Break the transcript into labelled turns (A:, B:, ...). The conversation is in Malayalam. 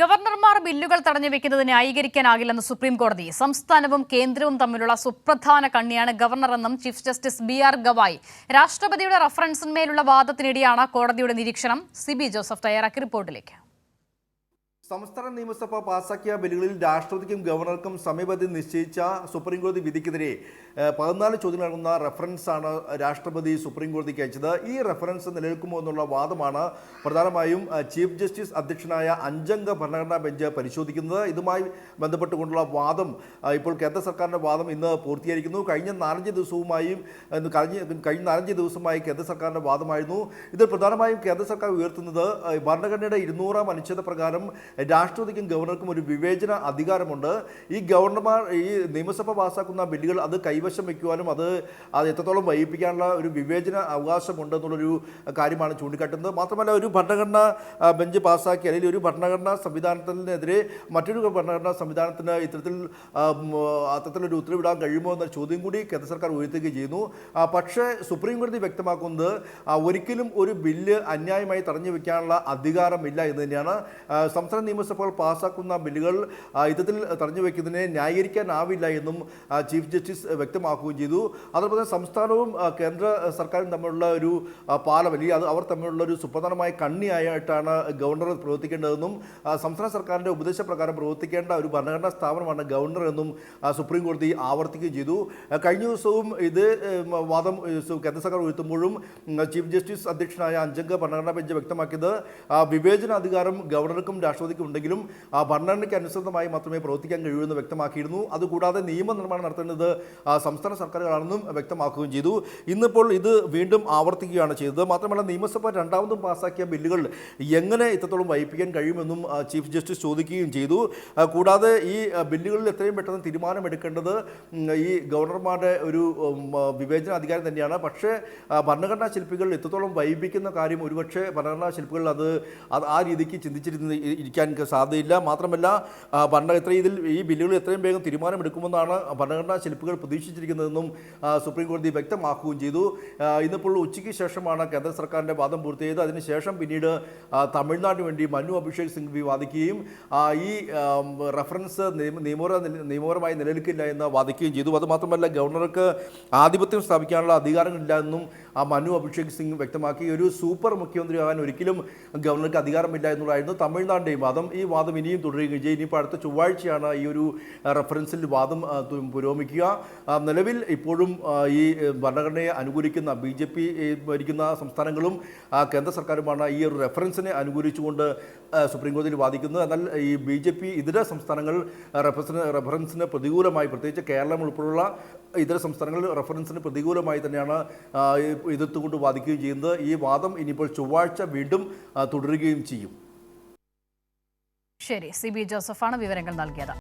A: ഗവർണർമാർ ബില്ലുകൾ തടഞ്ഞു വെക്കുന്നത് ന്യായീകരിക്കാനാകില്ലെന്ന് സുപ്രീം കോടതി സംസ്ഥാനവും കേന്ദ്രവും തമ്മിലുള്ള സുപ്രധാന കണ്ണിയാണ് ഗവർണറെന്നും chief justice B R Gavai. രാഷ്ട്രപതിയുടെ റഫറൻസിന്മേലുള്ള വാദത്തിനിടെയാണ് കോടതിയുടെ നിരീക്ഷണം. സിബി ജോസഫ് തയ്യാറാക്കിയ റിപ്പോർട്ടിലേക്ക്.
B: സംസ്ഥാന നിയമസഭ പാസാക്കിയ ബില്ലുകളിൽ രാഷ്ട്രപതിക്കും ഗവർണർക്കും സമയപരിധി നിശ്ചയിച്ച സുപ്രീം കോടതി വിധിക്കെതിരെ പതിനാല് ചോദ്യം അടങ്ങുന്ന റെഫറൻസാണ് രാഷ്ട്രപതി സുപ്രീം കോടതിക്ക് അയച്ചത്. ഈ റെഫറൻസ് നിലനിൽക്കുമോ എന്നുള്ള വാദമാണ് പ്രധാനമായും ചീഫ് ജസ്റ്റിസ് അധ്യക്ഷനായ അഞ്ചംഗ ഭരണഘടനാ ബെഞ്ച് പരിശോധിക്കുന്നത്. ഇതുമായി ബന്ധപ്പെട്ടുകൊണ്ടുള്ള വാദം ഇപ്പോൾ കേന്ദ്ര സർക്കാരിന്റെ വാദം ഇന്ന് പൂർത്തീകരിക്കുന്നു. കഴിഞ്ഞ നാലഞ്ച് ദിവസവുമായും കഴിഞ്ഞ കഴിഞ്ഞ നാലഞ്ച് ദിവസമായി കേന്ദ്ര സർക്കാരിന്റെ വാദമായിരുന്നു. ഇത് പ്രധാനമായും കേന്ദ്ര സർക്കാർ ഉയർത്തുന്നത് ഭരണഘടനയുടെ ഇരുന്നൂറാം അനുച്ഛേദ പ്രകാരം രാഷ്ട്രപതിക്കും ഗവർണർക്കും ഒരു വിവേചന അധികാരമുണ്ട്. ഈ ഗവർണർമാർ ഈ നിയമസഭ പാസ്സാക്കുന്ന ബില്ലുകൾ അത് കൈവശം വയ്ക്കുവാനും അത് അത് എത്രത്തോളം വൈകിപ്പിക്കാനുള്ള ഒരു വിവേചന അവകാശമുണ്ട് എന്നുള്ളൊരു കാര്യമാണ് ചൂണ്ടിക്കാട്ടുന്നത്. മാത്രമല്ല ഒരു ഭരണഘടന ബെഞ്ച് പാസ്സാക്കി അല്ലെങ്കിൽ ഒരു ഭരണഘടനാ സംവിധാനത്തിനെതിരെ മറ്റൊരു ഭരണഘടനാ സംവിധാനത്തിന് ഇത്തരത്തിൽ അത്തരത്തിലൊരു ഉത്തരവിടാൻ കഴിയുമോ എന്ന ചോദ്യം കൂടി കേന്ദ്ര സർക്കാർ ഉയർത്തുകയും ചെയ്യുന്നു. പക്ഷേ സുപ്രീം കോടതി വ്യക്തമാക്കുന്നത് ഒരിക്കലും ഒരു ബില്ല് അന്യായമായി തടഞ്ഞു വയ്ക്കാനുള്ള അധികാരമില്ല എന്ന് തന്നെയാണ് സംസ്ഥാന നിയമസഭകൾ പാസ്സാക്കുന്ന ബില്ലുകൾ യുദ്ധത്തിൽ തടഞ്ഞു വയ്ക്കുന്നതിനെ ന്യായീകരിക്കാനാവില്ല എന്നും ചീഫ് ജസ്റ്റിസ് വ്യക്തമാക്കുകയും ചെയ്തു. അതുപോലെ സംസ്ഥാനവും കേന്ദ്ര സർക്കാരും തമ്മിലുള്ള ഒരു പാലം അല്ലെങ്കിൽ അത് അവർ തമ്മിലുള്ള ഒരു സുപ്രധാനമായ കണ്ണിയായിട്ടാണ് ഗവർണർ പ്രവർത്തിക്കേണ്ടതെന്നും സംസ്ഥാന സർക്കാരിന്റെ ഉപദേശപ്രകാരം പ്രവർത്തിക്കേണ്ട ഒരു ഭരണഘടനാ സ്ഥാപനമാണ് ഗവർണർ എന്നും സുപ്രീം കോടതി ആവർത്തിക്കുകയും ചെയ്തു. കഴിഞ്ഞ ദിവസവും ഇത് വാദം കേന്ദ്ര സർക്കാർ ഉയർത്തുമ്പോഴും ചീഫ് ജസ്റ്റിസ് അധ്യക്ഷനായ അഞ്ചംഗ ഭരണഘടനാ ബെഞ്ച് വ്യക്തമാക്കിയത് വിവേചന അധികാരം ഗവർണർക്കും രാഷ്ട്രപതിക്കും ആ ഭരണഘടനയ്ക്ക് അനുസൃതമായി മാത്രമേ പ്രവർത്തിക്കാൻ കഴിയൂ എന്ന് വ്യക്തമാക്കിയിരുന്നു. അതുകൂടാതെ നിയമനിർമ്മാണം നടത്തേണ്ടത് സംസ്ഥാന സർക്കാരുകളാണെന്നും വ്യക്തമാക്കുകയും ചെയ്തു. ഇന്നിപ്പോൾ ഇത് വീണ്ടും ആവർത്തിക്കുകയാണ് ചെയ്തത്. മാത്രമല്ല നിയമസഭ രണ്ടാമതും പാസാക്കിയ ബില്ലുകൾ എങ്ങനെ ഇത്രത്തോളം വൈപ്പിക്കാൻ കഴിയുമെന്നും ചീഫ് ജസ്റ്റിസ് ചോദിക്കുകയും ചെയ്തു. കൂടാതെ ഈ ബില്ലുകളിൽ എത്രയും പെട്ടെന്ന് തീരുമാനമെടുക്കേണ്ടത് ഈ ഗവർണർമാരുടെ ഒരു വിവേചന അധികാരം തന്നെയാണ്. പക്ഷേ ഭരണഘടനാ ശില്പികൾ എത്രത്തോളം വൈപ്പിക്കുന്ന കാര്യം ഒരുപക്ഷെ ഭരണഘടനാ ശില്പികൾ അത് ആ രീതിക്ക് ചിന്തിച്ചിരുന്ന് ഇ- ഇരിക്കാൻ സാധ്യതയില്ല. മാത്രമല്ല ഭരണ എത്ര ഇതിൽ ഈ ബില്ലുകൾ എത്രയും വേഗം തീരുമാനമെടുക്കുമെന്നാണ് ഭരണഘടനാ ശില്പികൾ പ്രതീക്ഷിച്ചിരിക്കുന്നതെന്നും സുപ്രീം കോടതി വ്യക്തമാക്കുകയും ചെയ്തു. ഇന്നിപ്പോൾ ഉച്ചയ്ക്ക് ശേഷമാണ് കേന്ദ്ര സർക്കാരിന്റെ വാദം പൂർത്തിയായത്. അതിനുശേഷം പിന്നീട് തമിഴ്നാടിന് വേണ്ടി മനു അഭിഷേക് സിംഗ് വാദിക്കുകയും ഈ റെഫറൻസ് റഫറൻസ് നിയമ- നിയമപര നിയമപരമായി നിലനിൽക്കില്ല എന്ന് വാദിക്കുകയും ചെയ്തു. അതുമാത്രമല്ല ഗവർണർക്ക് ആധിപത്യം സ്ഥാപിക്കാനുള്ള അധികാരങ്ങളില്ല എന്നും ആ മനു അഭിഷേക് സിംഗ് വ്യക്തമാക്കി. ഒരു സൂപ്പർ മുഖ്യമന്ത്രി മുഖ്യമന്ത്രിയാകാൻ ഒരിക്കലും ഗവർണർക്ക് അധികാരമില്ല എന്നുള്ളതായിരുന്നു തമിഴ്നാടിന്റെയും വാദം. ഈ വാദം ഇനിയും തുടരുകയും ചെയ്യും. ഇനിയിപ്പോൾ അടുത്ത ചൊവ്വാഴ്ചയാണ് ഈ ഒരു റെഫറൻസിൽ വാദം പുരോഗമിക്കുക. നിലവിൽ ഇപ്പോഴും ഈ ഭരണഘടനയെ അനുകൂലിക്കുന്ന ബി ജെ പി ഭരിക്കുന്ന സംസ്ഥാനങ്ങളും കേന്ദ്ര സർക്കാരുമാണ് ഈ ഒരു റെഫറൻസിനെ അനുകൂലിച്ചുകൊണ്ട് സുപ്രീം കോടതിയിൽ വാദിക്കുന്നത്. എന്നാൽ ഈ ബി ജെ പി ഇതര സംസ്ഥാനങ്ങൾ റെഫറൻസിന് റെഫറൻസിന് പ്രതികൂലമായി പ്രത്യേകിച്ച് കേരളം ഉൾപ്പെടെയുള്ള ഇതര സംസ്ഥാനങ്ങൾ റെഫറൻസിന് പ്രതികൂലമായി തന്നെയാണ് എതിർത്തുകൊണ്ട് വാദിക്കുകയും ചെയ്യുന്നത്. ഈ വാദം ഇനിയിപ്പോൾ ചൊവ്വാഴ്ച വീണ്ടും തുടരുകയും ചെയ്യും.
A: ശരി സി ബി ജോസഫാണ് വിവരങ്ങൾ നൽകിയത്.